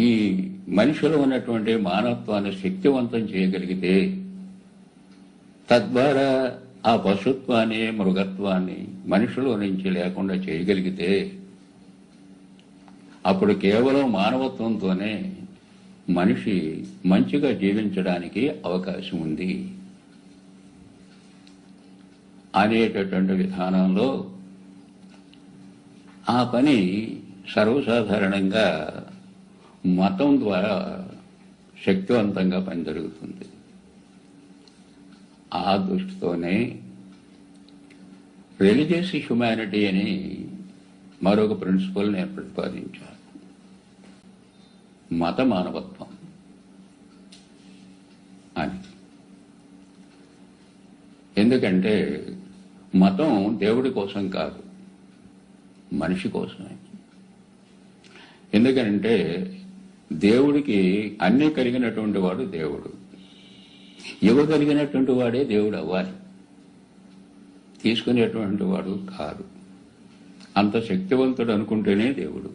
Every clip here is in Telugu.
ఈ మనిషిలో ఉన్నటువంటి మానవత్వాన్ని శక్తివంతం చేయగలిగితే తద్వారా ఆ పశుత్వాన్ని మృగత్వాన్ని మనిషిలో నుంచి లేకుండా చేయగలిగితే అప్పుడు కేవలం మానవత్వంతోనే మనిషి మంచిగా జీవించడానికి అవకాశం ఉంది. అనేటటువంటి విధానంలో ఆ పని సర్వసాధారణంగా మతం ద్వారా శక్తివంతంగా పని జరుగుతుంది ఆ దృష్టితోనే రిలీజియస్ హ్యుమానిటీ అని మరొక ప్రిన్సిపల్ నేను ప్రతిపాదించాను. మత మానవత్వం అని. ఎందుకంటే మతం దేవుడి కోసం కాదు మనిషి కోసమే. ఎందుకంటే దేవుడికి అన్నీ కలిగినటువంటి వాడు దేవుడు. ఇవ్వగలిగినటువంటి వాడే దేవుడు అవ్వాలి. తీసుకునేటువంటి వాడు కాదు. అంత శక్తివంతుడు అనుకుంటేనే దేవుడు.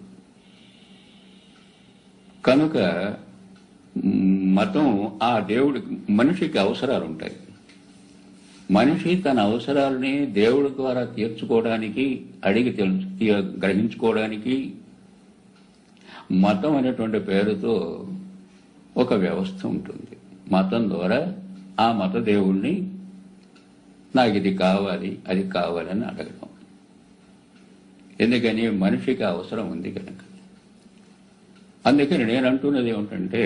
కనుక మతం ఆ దేవుడి మనిషికి అవసరాలు ఉంటాయి మనిషి తన అవసరాలని దేవుడి ద్వారా తీర్చుకోవడానికి అడిగి తెలుసు తీ- గ్రహించుకోవడానికి మతం అనేటువంటి పేరుతో ఒక వ్యవస్థ ఉంటుంది. మతం ద్వారా ఆ మత దేవుణ్ణి నాకు ఇది కావాలి అది కావాలని అడగడం ఎందుకని మనిషికి అవసరం ఉంది కనుక. అందుకని నేను అంటున్నది ఏమిటంటే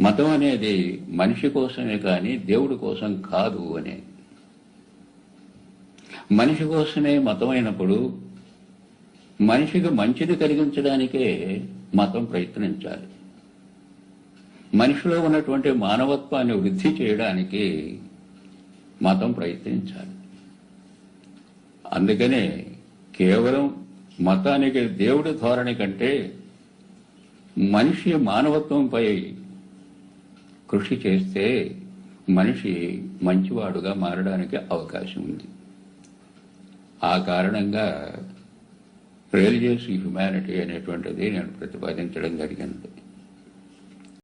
మతం అనేది మనిషి కోసమే కానీ దేవుడి కోసం కాదు అనే. మనిషి కోసమే మతం అయినప్పుడు మనిషికి మంచిని కలిగించడానికే మతం ప్రయత్నించాలి. మనిషిలో ఉన్నటువంటి మానవత్వాన్ని వృద్ధి చేయడానికి మతం ప్రయత్నించాలి. అందుకనే కేవలం మతానికి దేవుడి ధోరణి కంటే మనిషి మానవత్వంపై కృషి చేస్తే మనిషి మంచివాడుగా మారడానికి అవకాశం ఉంది. ఆ కారణంగా రిలీజియస్ హ్యుమానిటీ అనేటువంటిది నేను ప్రతిపాదించడం జరిగింది.